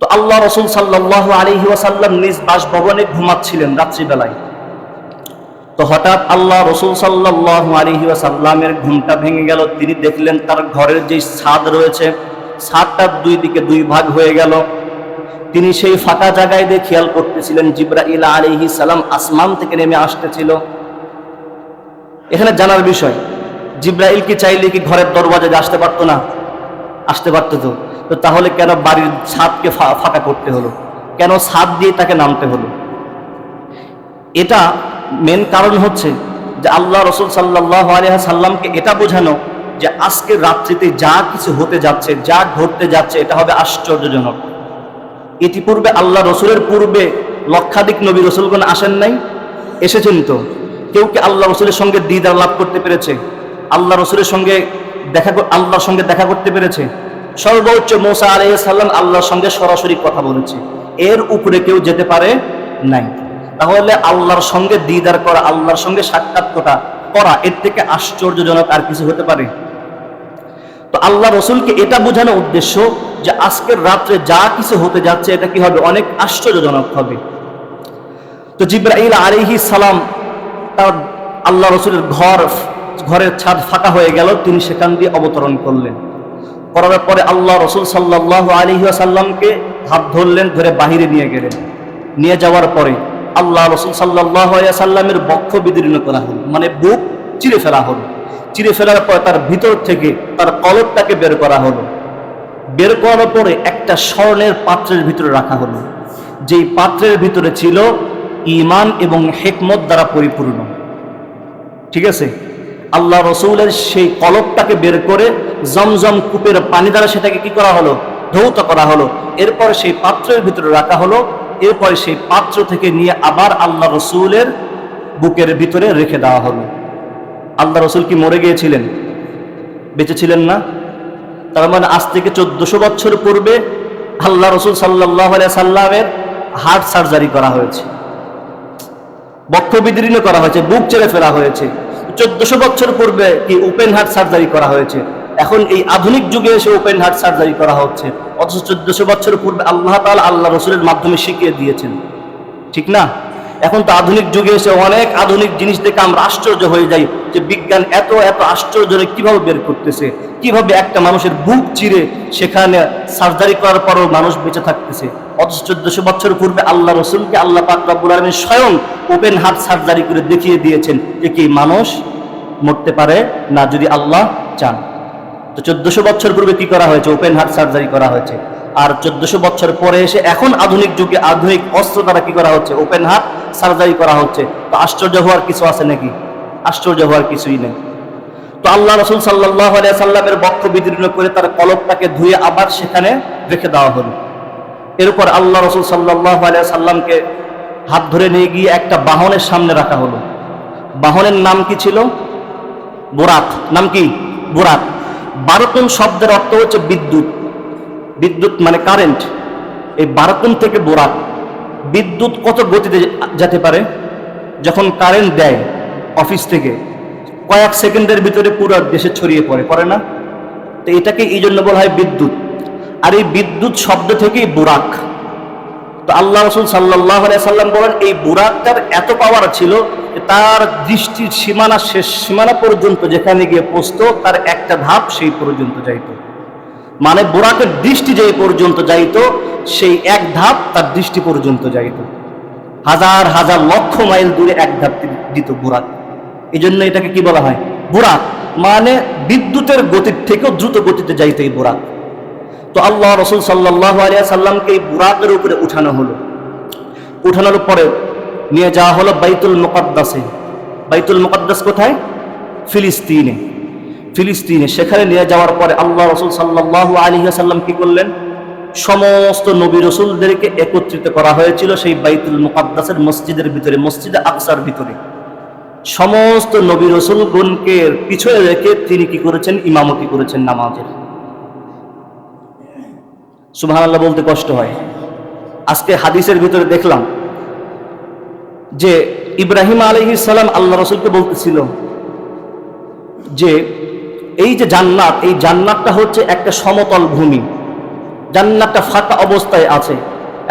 তো আল্লাহ রসুল সাল্লাহ আলহি ওয়াসাল্লাম নিজ বাসভবনে ঘুমাচ্ছিলেন রাত্রিবেলায়। তো হঠাৎ আল্লাহ রসুল সাল্লাহ আলহি ওয়াসাল্লামের ঘুমটা ভেঙে গেল, তিনি দেখলেন তার ঘরের যে ছাদ রয়েছে ছাদটার দুই দিকে দুই ভাগ হয়ে গেল। তিনি সেই ফাঁকা জায়গায় দিয়ে খেয়াল করতেছিলেন, জিব্রাইল আলিহি সালাম আসমান থেকে নেমে আসতেছিল। এখানে জানার বিষয়, জিব্রাইল কি চাইলে কি ঘরের দরওয়াজা দিয়ে আসতে পারতো না? আসতে পারতো তো। তো তাহলে কেন বাড়ির ছাদকে ফাঁকা করতে হলো? কেন ছাদ দিয়ে তাকে নামতে হলো? এটা মেন কারণ হচ্ছে যে আল্লাহ রসুল সাল্লাহ আলিয়া সাল্লামকে এটা বোঝানো যে আজকের রাত্রিতে যা কিছু হতে যাচ্ছে, যা ঘটতে যাচ্ছে, এটা হবে আশ্চর্যজনক। ইতিপূর্বে আল্লাহ রসুলের পূর্বে লক্ষাধিক নবী রসুলগণ আসেন নাই, এসেছেন তো। কেউ কি আল্লাহ রসুলের সঙ্গে দিদার লাভ করতে পেরেছে? আল্লাহ রসুলের সঙ্গে দেখা আল্লাহর সঙ্গে দেখা করতে পেরেছে? সর্বোচ্চ মৌসা আলাইহিস সালাম আল্লাহর সঙ্গে সরাসরি কথা বলেছে। এর উপরে কেউ যেতে পারে নাই। তাহলে আল্লাহর সঙ্গে দিদার করা, আল্লাহর সঙ্গে সাক্ষাৎ করা করা, এর থেকে আশ্চর্যজনক আর কিছু হতে পারে? তো আল্লাহ রসুলকে এটা বোঝানো উদ্দেশ্য যে আজকের রাত্রে যা কিছু হতে যাচ্ছে, এটা কি হবে? অনেক আশ্চর্যজনক হবে। তো জিব্রাইল আলিহি সালাম তার আল্লাহ রসুলের ঘর, ঘরের ছাদ ফাঁকা হয়ে গেল, তিনি সেখান দিয়ে অবতরণ করলেন। করার পরে আল্লাহ রসুল সাল্লাহ আলিহি সাল্লামকে হাত ধরলেন, ধরে বাহিরে নিয়ে গেলেন। নিয়ে যাওয়ার পরে আল্লাহ রসুল সাল্লাহ সাল্লামের বক্ষ বিদীর্ণ করা হল মানে বুক চিরে ফেলা হলো। চিরে ফেলার পর তার ভিতর থেকে তার কলকটাকে বের করা হলো। বের করার পরে একটা স্বর্ণের পাত্রের ভিতরে রাখা হলো। যেই পাত্রের ভিতরে ছিল ইমান এবং হেকমত দ্বারা পরিপূর্ণ। ঠিক আছে? আল্লাহ রসুলের সেই কলকটাকে বের করে জমজম কূপের পানি দ্বারা সেটাকে কি করা হলো? ধৌত করা হলো। এরপর সেই পাত্রের ভিতরে রাখা হলো। এরপর সেই পাত্র থেকে নিয়ে আবার আল্লাহ রসুলের বুকের ভিতরে রেখে দেওয়া হলো। আল্লাহ রসুল কি মরে গিয়েছিলেন? বেঁচে ছিলেন না? তার মানে আজ থেকে চোদ্দশো বছর পূর্বে আল্লাহ রসুল সাল্লাহ সাল্লামের হার্ট সার্জারি করা হয়েছে। বক্ষ বিদীর্ণ করা হয়েছে, বুক চেড়ে ফেলা হয়েছে। চোদ্দশো বছর পূর্বে কি ওপেন হার্ট সার্জারি করা হয়েছে? এখন এই আধুনিক যুগে এসে ওপেন হার্ট সার্জারি করা হচ্ছে। অথচ চোদ্দশো বছর পূর্বে আল্লাহ তাআলা আল্লাহ রসুলের মাধ্যমে শিখিয়ে দিয়েছেন। ঠিক না? এখন তো আধুনিক যুগে এসে অনেক আধুনিক জিনিস দেখে আমরা আশ্চর্য হয়ে যাই যে বিজ্ঞান এত এত আশ্চর্য কীভাবে বের করতেছে? কীভাবে একটা মানুষের বুক চিরে সেখানে সার্জারি করার পরও মানুষ বেঁচে থাকতেছে? অথচ চোদ্দশো বছর পূর্বে আল্লাহ রসুলকে আল্লাহ পাক আলমী স্বয়ং ওপেন হার্ট সার্জারি করে দেখিয়ে দিয়েছেন যে কি মানুষ মরতে পারে না যদি আল্লাহ চান। তো চোদ্দশো বছর পূর্বে কি করা হয়েছে? ওপেন হার্ট সার্জারি করা হয়েছে। আর চোদ্দশো বছর পরে এসে এখন আধুনিক যুগে আধুনিক অস্ত্র দ্বারা কি করা হচ্ছে? ওপেন হার্ট সার্জারি করা হচ্ছে। তো আশ্চর্য হওয়ার কিছু আছে নাকি? আশ্চর্য হওয়ার কিছুই নেই। তো আল্লাহ রসুল সাল্লাহ সাল্লামের বক্ষ বিদীর্ণ করে তার কলকটাকে ধুয়ে আবার সেখানে রেখে দেওয়া হলো। এরপর আল্লাহ রসুল সাল্লাহ সাল্লামকে হাত ধরে নিয়ে গিয়ে একটা বাহনের সামনে রাখা হলো। বাহনের নাম কি ছিল? বোরাত। নাম কি? বোরাক বারোতন শব্দের অর্থ হচ্ছে বিদ্যুৎ। বিদ্যুৎ মানে কারেন্ট। এই বারোতন থেকে বোরাত। বিদ্যুৎ কত গতিতে যেতে পারে? যখন কারেন্ট দেয় অফিস থেকে, কয়েক সেকেন্ডের ভিতরে পুরো দেশে ছড়িয়ে পড়ে পড়ে না? তো এটাকে এই জন্য বলা হয় বিদ্যুৎ। আর এই বিদ্যুৎ শব্দ থেকেই বুরাক। তো আল্লাহ রসুল সাল্লাহ সাল্লাম বলেন, এই বুরাকটার এত পাওয়ার ছিল যে তার দৃষ্টির সীমানা শেষ সীমানা পর্যন্ত যেখানে গিয়ে পৌঁছত, তার একটা ধাপ সেই পর্যন্ত যাইত। মানে বুরাকের দৃষ্টি যেই পর্যন্ত যাইত, সেই এক ধাপ তার দৃষ্টি পর্যন্ত যাইত। হাজার হাজার লক্ষ মাইল দূরে এক ধাপ দিত বুরাক। এই জন্য এটাকে কি বলা হয়? বুরাক। মানে বিদ্যুতের গতির থেকেও দ্রুত গতিতে যাইত এই বুরাক। তো আল্লাহ রসুল সাল্লাহ আলিয়া সাল্লামকে এই বুরাকের উপরে উঠানো হলো। উঠানোর পরে নিয়ে যাওয়া হলো বাইতুল মুকদ্দাসে। বাইতুল মুকদ্দাস কোথায়? ফিলিস্তিনে। ফিলিস্তিনে। সেখানে নিয়ে যাওয়ার পরে আল্লাহ রসুল সাল্লাহ আলী সাল্লাম কি করলেন? সমস্ত নবী রসুলদেরকে একত্রিত করা হয়েছিল সেই বাইতুল মুকদ্দাসের মসজিদের ভিতরে, মসজিদে আকসার ভিতরে। সমস্ত নবী রসুলগণকে পিছনে রেখে তিনি কি করেছেন? ইমামতি করেছেন নামাজের। সুবাহ আল্লাহ বলতে কষ্ট হয়। আজকে হাদিসের ভিতরে দেখলাম যে ইব্রাহিম আলহি সালাম আল্লাহ রসুলকে বলতেছিল যে এই যে জান্নাত, এই জান্নাতটা হচ্ছে একটা সমতল ভূমি। জান্নাতটা ফাঁকা অবস্থায় আছে।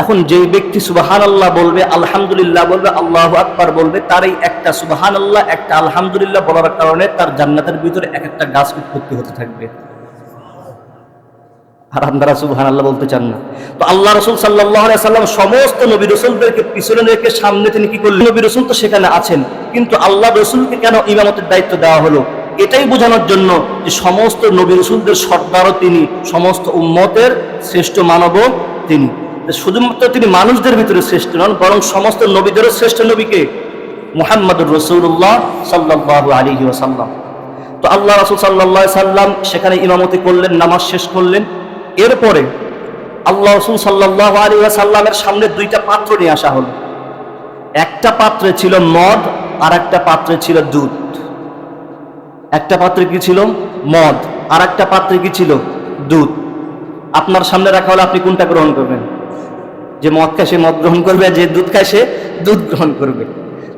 এখন যে ব্যক্তি সুবাহান আল্লাহ বলবে, আলহামদুলিল্লাহ বলবে, আল্লাহ আকবার বলবে তার এই একটা সুবাহান আল্লাহ একটা আলহামদুলিল্লাহ বলার কারণে তার জান্নাতের ভিতরে এক একটা গাছ উৎপত্তি হতে থাকবে। আর আপনারা সুবহান আল্লাহ বলতে চান না। তো আল্লাহ রসুল সাল্লাহ সাল্লাম সমস্ত নবী রসুলদেরকে পিছনে রেখে সামনে তিনি কি করলেন? নবী রসুল তো সেখানে আছেন, কিন্তু আল্লাহ রসুলকে কেন ইমামতের দায়িত্ব দেওয়া হলো? এটাই বোঝানোর জন্য যে সমস্ত নবী রসুলদের সর্দারও তিনি, সমস্ত উম্মতের শ্রেষ্ঠ মানবও তিনি। শুধুমাত্র তিনি মানুষদের ভিতরে শ্রেষ্ঠ নন, বরং সমস্ত নবীদেরও শ্রেষ্ঠ নবীকে মুহাম্মদুর রসুল্লাহ সাল্লাহ আলী ওসাল্লাম তো আল্লাহ রসুল সাল্লাহ সাল্লাম সেখানে ইমামতি করলেন, নামাজ শেষ করলেন। এরপরে আল্লাহ রসুল সাল্লাহ আলী সাল্লামের সামনে দুইটা পাত্র নিয়ে আসা হলো। একটা পাত্রে ছিল মদ আর একটা পাত্রে ছিল দুধ। একটা পাত্রে কি ছিল? মদ। আর একটা পাত্রে কি ছিল? দুধ। আপনার সামনে রাখা হলে আপনি কোনটা গ্রহণ করবেন? যে মদ খায় সে মদ গ্রহণ করবে যে দুধ খায় সে দুধ গ্রহণ করবে।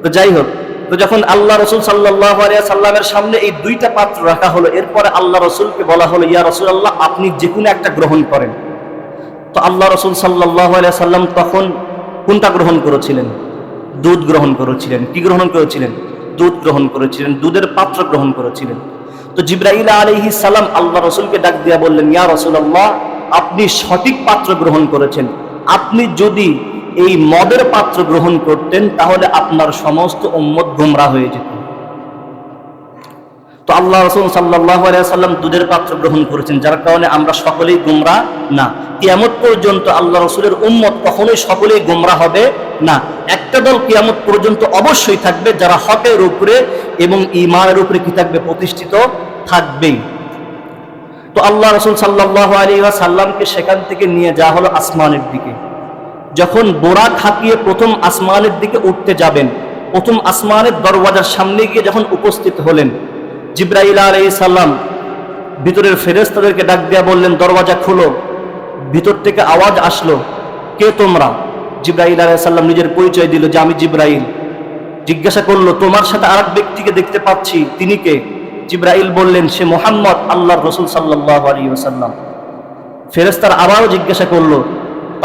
তো যাই হোক তো যখন আল্লাহ রসুল সাল্লাহ সাল্লামের সামনে এই দুইটা পাত্র রাখা হলো, এরপরে আল্লাহ রসুলকে বলা হলো, ইয়া রসুল আল্লাহ আপনি যে কোনো একটা গ্রহণ করেন। তো আল্লাহ রসুল সাল্লাহ সাল্লাম তখন কোনটা গ্রহণ করেছিলেন? দুধ গ্রহণ করেছিলেন। কি গ্রহণ করেছিলেন? দুধ গ্রহণ করেছিলেন। দুধের পাত্র গ্রহণ করেছিলেন। তো জিব্রাইল আলহি সালাম আল্লাহ রসুলকে ডাক দিয়া বললেন, ইয়া রসুল আল্লাহ আপনি সঠিক পাত্র গ্রহণ করেছেন। আপনি যদি এই মদের পাত্র গ্রহণ করতেন, তাহলে আপনার সমস্ত উম্মত গুমরা হয়ে যেত। তো আল্লাহ রসুল সাল্লাহ সাল্লাম দুধের পাত্র গ্রহণ করেছেন, যার কারণে আমরা সকলেই গুমরা না। কিয়ামত পর্যন্ত আল্লাহ রসুলের উম্মত কখনোই সকলেই গুমরা হবে না। একটা দল কিয়ামত পর্যন্ত অবশ্যই থাকবে, যারা হকের উপরে এবং ইমানের উপরে কি থাকবে, প্রতিষ্ঠিত থাকবেই। তো আল্লাহ রসুল সাল্লাহ আলী সাল্লামকে সেখান থেকে নিয়ে যাওয়া হলো আসমানের দিকে। যখন বোরা খাপিয়ে প্রথম আসমানের দিকে উঠতে যাবেন, প্রথম আসমানের দরওয়াজার সামনে গিয়ে যখন উপস্থিত হলেন, জিব্রাইল আলাই সাল্লাম ভিতরের ফেরেস তাদেরকে ডাক দিয়া বললেন, দরওয়াজা খুলো, ভিতর থেকে আওয়াজ আসলো, কে তোমরা? জিব্রাইল আলাই সাল্লাম নিজের পরিচয় দিল যে, আমি জিব্রাইল। জিজ্ঞাসা করল, তোমার সাথে আর ব্যক্তিকে দেখতে পাচ্ছি, তিনি কে? জিব্রাইল বললেন, সে মোহাম্মদ আল্লাহ রসুল সাল্লাহ আলী ওসাল্লাম ফেরেস্তার আবারও জিজ্ঞাসা করল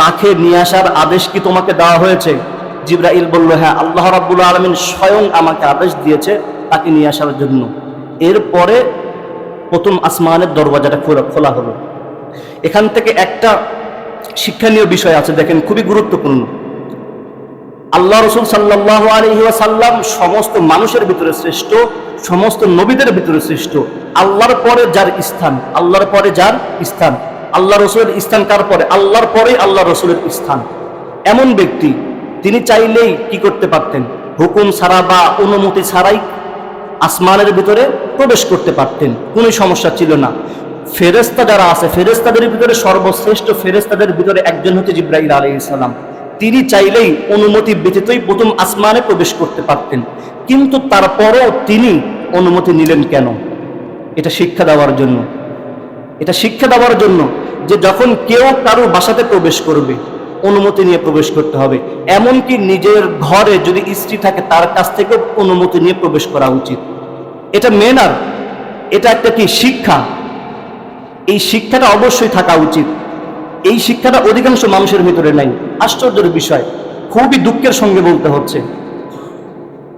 তাকে নিয়ে আসার আদেশ কি তোমাকে দেওয়া হয়েছে? জিব্রাইল বলল হ্যাঁ আল্লাহ রাব্বুল আলমিন স্বয়ং আমাকে আদেশ দিয়েছে তাকে নিয়ে আসার জন্য। এরপরে প্রথম আসমানের দরওয়াজাটা খোলা খোলা হলো। এখান থেকে একটা শিক্ষণীয় বিষয় আছে, দেখেন, খুবই গুরুত্বপূর্ণ। আল্লাহ রসুল সাল্লাহ আলহি সাল্লাম সমস্ত মানুষের ভিতরে শ্রেষ্ঠ, সমস্ত নবীদের ভিতরে শ্রেষ্ঠ। আল্লাহর পরে যার স্থান, আল্লাহর পরে যার স্থান। আল্লাহ রসুলের স্থান কার পরে? আল্লাহর পরে আল্লাহ রসুলের স্থান। এমন ব্যক্তি, তিনি চাইলেই কি করতে পারতেন? হুকুম ছাড়া বা অনুমতি ছাড়াই আসমানের ভিতরে প্রবেশ করতে পারতেন। কোনো সমস্যা ছিল না। ফেরেস্তা যারা আছে ফেরেস্তাদের ভিতরে সর্বশ্রেষ্ঠ ফেরেস্তাদের ভিতরে একজন হচ্ছে জিব্রাহিল আলী ইসলাম তিনি চাইলেই অনুমতি ব্যতীতই প্রথম আসমানে প্রবেশ করতে পারতেন। কিন্তু তারপরও তিনি অনুমতি নিলেন কেন? এটা শিক্ষা দেওয়ার জন্য। এটা শিক্ষা দেওয়ার জন্য যে যখন কেউ কারও বাসাতে প্রবেশ করবে, অনুমতি নিয়ে প্রবেশ করতে হবে। এমনকি নিজের ঘরে যদি স্ত্রী থাকে, তার কাছ থেকে অনুমতি নিয়ে প্রবেশ করা উচিত। এটা মেনার এটা একটা কি, শিক্ষা। এই শিক্ষাটা অবশ্যই থাকা উচিত। এই শিক্ষাটা অধিকাংশ মানুষের ভিতরে নাই। আশ্চর্যের বিষয়, খুবই দুঃখের সঙ্গে বলতে হচ্ছে।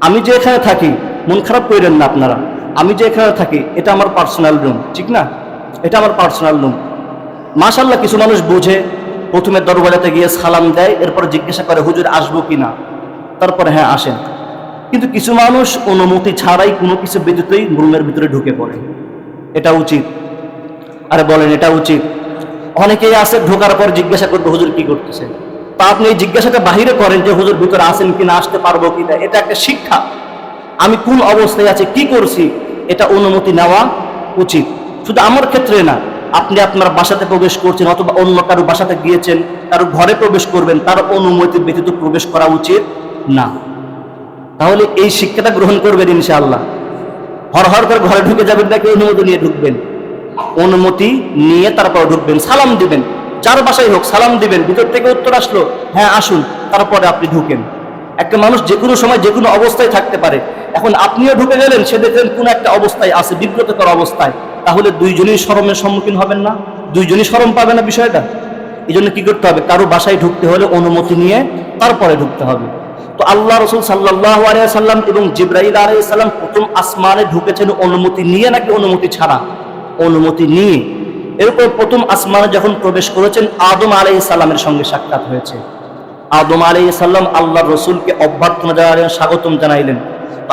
আমি যে এখানে থাকি, মন খারাপ করেন না আপনারা। আমি যে এখানে থাকি, এটা আমার পার্সোনাল রুম ঠিক না? এটা আমার পার্সোনাল রুম মাশাল্লাহ কিছু মানুষ বুঝে, প্রথমে দরবারেতে গিয়ে সালাম দেয়, এরপর জিজ্ঞাসা করে, হুজুর, আসব কি না তারপরে হ্যাঁ আসেন। কিন্তু কিছু মানুষ অনুমতি ছাড়াই কোনো কিছু ব্যতীতই রুমের ভিতরে ঢুকে পড়ে। এটা উচিত। আরে বলেন, এটা উচিত। অনেকেই আছে, ঢোকার পর জিজ্ঞাসা করবে, হুজুর, কি করতেছে তা আপনি এই জিজ্ঞাসাটা বাহিরে করেন যে, হুজুর, ভিতরে আসেন কি না আসতে পারব কি না এটা একটা শিক্ষা। আমি কোন অবস্থায় আছি, কি করছি, এটা অনুমতি নেওয়া উচিত। শুধু আমার ক্ষেত্রে না আপনি আপনার বাসাতে প্রবেশ করছেন অথবা অন্য কারও বাসাতে গিয়েছেন, কারও ঘরে প্রবেশ করবেন, তার অনুমতি ব্যতীত প্রবেশ করা উচিত না। তাহলে এই শিক্ষাটা গ্রহণ করবেন ইনশাআল্লাহ। হর হর করে ঘরে ঢুকে যাবেন নাকি অনুমতি নিয়ে ঢুকবেন? অনুমতি নিয়ে তারপর ঢুকবেন, সালাম দিবেন। যার বাসায় হোক সালাম দিবেন, ভিতর থেকে উত্তর আসলো হ্যাঁ আসুন, তারপরে আপনি ঢুকেন। একটা মানুষ যে কোনো সময় যে কোনো অবস্থায় থাকতে পারে। এখন আপনিও ঢুকে গেলেন, সে দেখলেন কোন একটা অবস্থায় আছে, বিব্রতকর অবস্থায়। তাহলে দুইজনই শরমের সম্মুখীন হবেন না? দুইজনই শরম পাবে না বিষয়টা? এই জন্য কি করতে হবে? কারও বাসায় ঢুকতে হলে অনুমতি নিয়ে তারপরে ঢুকতে হবে। তো আল্লাহ রসুল সাল্লাহ সাল্লাম এবং জিব্রাহিল আলাইসাল্লাম প্রথম আসমানে ঢুকেছেন অনুমতি নিয়ে নাকি অনুমতি ছাড়া? অনুমতি নিয়ে। এরপর প্রথম আসমানে যখন প্রবেশ করেছেন, আদম আলাই সাল্লামের সঙ্গে সাক্ষাৎ হয়েছে। আদম আলাই সাল্লাম আল্লাহ রসুলকে অভ্যর্থনা জানালেন, স্বাগতম জানাইলেন।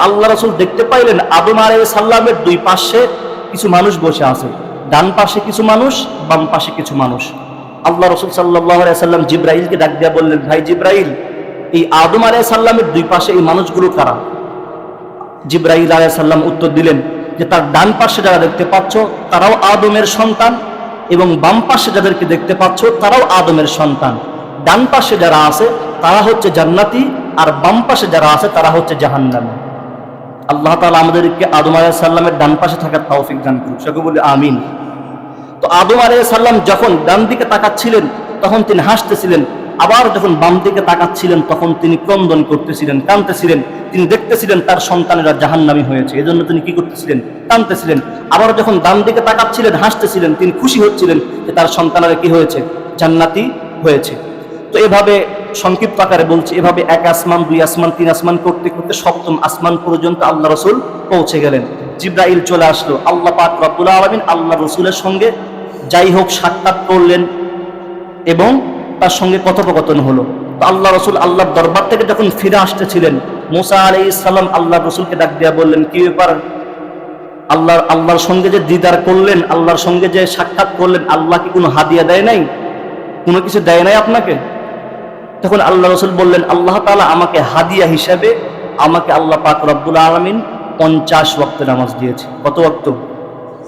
আল্লাহ রসুল দেখতে পাইলেন, আদম আলাই সাল্লামের দুই পাশে কিছু মানুষ বসে আছে। ডান পাশে কিছু মানুষ, বাম পাশে কিছু মানুষ। আল্লাহ রসুল সাল্লাম জিব্রাইলকে ডাক দিয়া বললেন, ভাই জিব্রাইল, এই আদম আলাই সাল্লামের দুই পাশে এই মানুষগুলো কারা? জিব্রাইল আলাই সাল্লাম উত্তর দিলেন যে, তার ডান পাশে যারা দেখতে পাচ্ছ, তারাও আদমের সন্তান এবং বাম পাশে যাদেরকে দেখতে পাচ্ছ, তারাও আদমের সন্তান। ডান পাশে যারা আছে, তারা হচ্ছে জান্নাতি আর বাম পাশে যারা আছে, তারা হচ্ছে জাহান্নামী। আল্লাহ তালা আমাদেরকে আদম আলাহ সাল্লামের ডান পাশে থাকার তৌফিক দান করুক। সে বলি আমিন। তো আদম আলাহ সাল্লাম যখন ডান দিকে তাকাচ্ছিলেন, তখন তিনি হাসতেছিলেন। আবার যখন বাম দিকে তাকাচ্ছিলেন, তখন তিনি ক্রন্দন করতেছিলেন, কাঁদতেছিলেন। তিনি দেখতেছিলেন তার সন্তানেরা জাহান্নামী হয়েছে। এজন্য তিনি কি করতেছিলেন? কাঁদতেছিলেন। আবার যখন ডান দিকে তাকাচ্ছিলেন, হাসতেছিলেন, তিনি খুশি হচ্ছিলেন যে তার সন্তানেরা কি হয়েছে? জান্নাতি হয়েছে। তো এভাবে সংক্ষিপ্ত আকারে বলছি, এভাবে এক আসমান, দুই আসমান, তিন আসমান করতে করতে সপ্তম আসমান পর্যন্ত আল্লাহ রসুল পৌঁছে গেলেন। জিব্রাইল চলে আসলো। আল্লাহ পাক রব্বুল আলমিন আল্লাহ রসুলের সঙ্গে যাই হোক সাক্ষাৎ করলেন এবং তার সঙ্গে কথোপকথন হলো। তো আল্লাহ রসুল আল্লাহর দরবার থেকে যখন ফিরে আসতেছিলেন, মুসা আলি ইসলাম আল্লাহ রসুলকে ডাক দিয়া বললেন, কি ব্যাপার? আল্লাহর আল্লাহর সঙ্গে যে দিদার করলেন, আল্লাহর সঙ্গে যে সাক্ষাৎ করলেন, আল্লাহ কি কোনো হাদিয়া দেয় নাই? কোনো কিছু দেয় নাই আপনাকে? তখন আল্লাহ রসুল বললেন, আল্লাহ তালা আমাকে হাদিয়া হিসাবে আমাকে আল্লাহ পাক রব্বুল আলমিন পঞ্চাশ ওক্ত নামাজ দিয়েছে। কত ওক্ত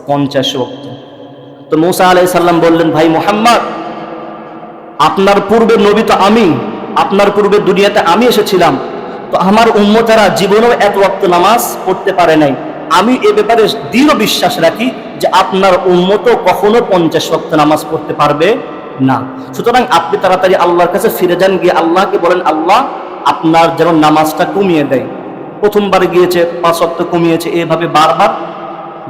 পঞ্চাশ ওক্ত তো মৌসা আলাই সাল্লাম বললেন, ভাই মোহাম্মদ, আপনার পূর্বে নবী তো আমি, আপনার পূর্বে দুনিয়াতে আমি এসেছিলাম। তো আমার উম্মতারা জীবনেও এত ওক্ত নামাজ পড়তে পারে নাই। আমি এ ব্যাপারে দৃঢ় বিশ্বাস রাখি যে আপনার উম্মত কখনো পঞ্চাশ ওক্ত নামাজ পড়তে পারবে না। সুতরাং আপনি তাড়াতাড়ি আল্লাহর কাছে ফিরে যান, গিয়ে আল্লাহকে বলেন, আল্লাহ, আপনার যেন নামাজটা কমিয়ে দেয়। প্রথমবার গিয়েছে, পাঁচ অক্ত কমিয়েছে, এভাবে বারবার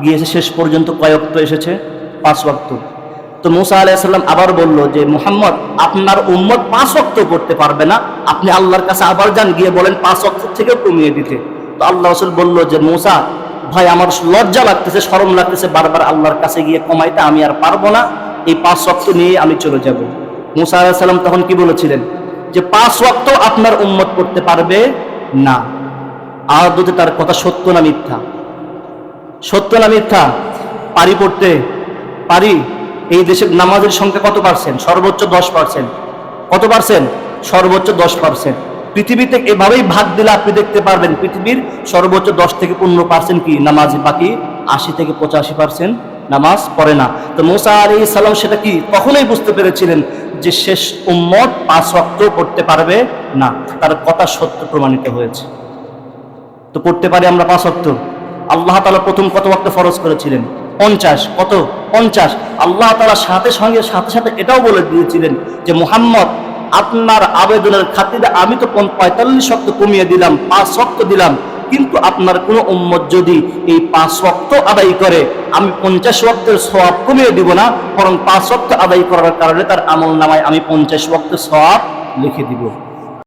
গিয়েছে, শেষ পর্যন্ত কয়েকত এসেছে? পাঁচ অক্ত তো মুসা আলাইসাল্লাম আবার বলল যে, মুহাম্মদ, আপনার উম্মত পাঁচ অক্ত করতে পারবে না। আপনি আল্লাহর কাছে আবার যান, গিয়ে বলেন পাঁচ অক্ত থেকে কমিয়ে দিতে। তো আল্লাহ রসুল বলল যে, মুসা, ভাই, আমার লজ্জা লাগতেছে সরম লাগতেছে, বারবার আল্লাহর কাছে গিয়ে কমাইতে আমি আর পারব না। এই পাঁচ ওয়াক্ত নিয়ে আমি চলে যাব। মুসা আলাহিসাল্লাম তখন কি বলেছিলেন? যে পাঁচ ওয়াক্ত আপনার উম্মত করতে পারবে না। আর আদতে তার কথা সত্য না মিথ্যা? সত্য না মিথ্যা? পারি পড়তে পারি? এই দেশের নামাজের সংখ্যা কত পার্সেন্ট সর্বোচ্চ দশ পার্সেন্ট কত পার্সেন্ট সর্বোচ্চ দশ পার্সেন্ট পৃথিবীতে এভাবেই ভাগ দিলে আপনি দেখতে পারবেন, পৃথিবীর সর্বোচ্চ দশ থেকে পনেরো পার্সেন্ট কি? নামাজ বাকি আশি থেকে পঁচাশি পার্সেন্ট নামাজ পড়ে না। তো মোসা আলী সালাম সেটা কি কখনোই বুঝতে পেরেছিলেন যে শেষ উম্মত পাঁচ ওয়াক্ত পড়তে পারবে না? তার কথা সত্য প্রমাণিত হয়েছে। তো পড়তে পারি আমরা পাঁচ ওয়াক্ত? আল্লাহ তালা প্রথম কত ওয়াক্ত ফরজ করেছিলেন? পঞ্চাশ। কত? পঞ্চাশ। আল্লাহ তালা সাথে সঙ্গে, সাথে সাথে এটাও বলে দিয়েছিলেন যে, মুহাম্মদ, আপনার আবেদনের খাতিরে আমি তো পঁয়তাল্লিশ শক্ত কমিয়ে দিলাম, পাঁচ শক্ত দিলাম। কিন্তু আপনার কোনো উম্মত যদি এই পাঁচ রক্ত আদায় করে, আমি পঞ্চাশ রক্তের সব কমিয়ে দিব না, বরং পাঁচ রক্ত আদায় করার কারণে তার আমল নামায় আমি পঞ্চাশ রক্তের সব লিখে দিব।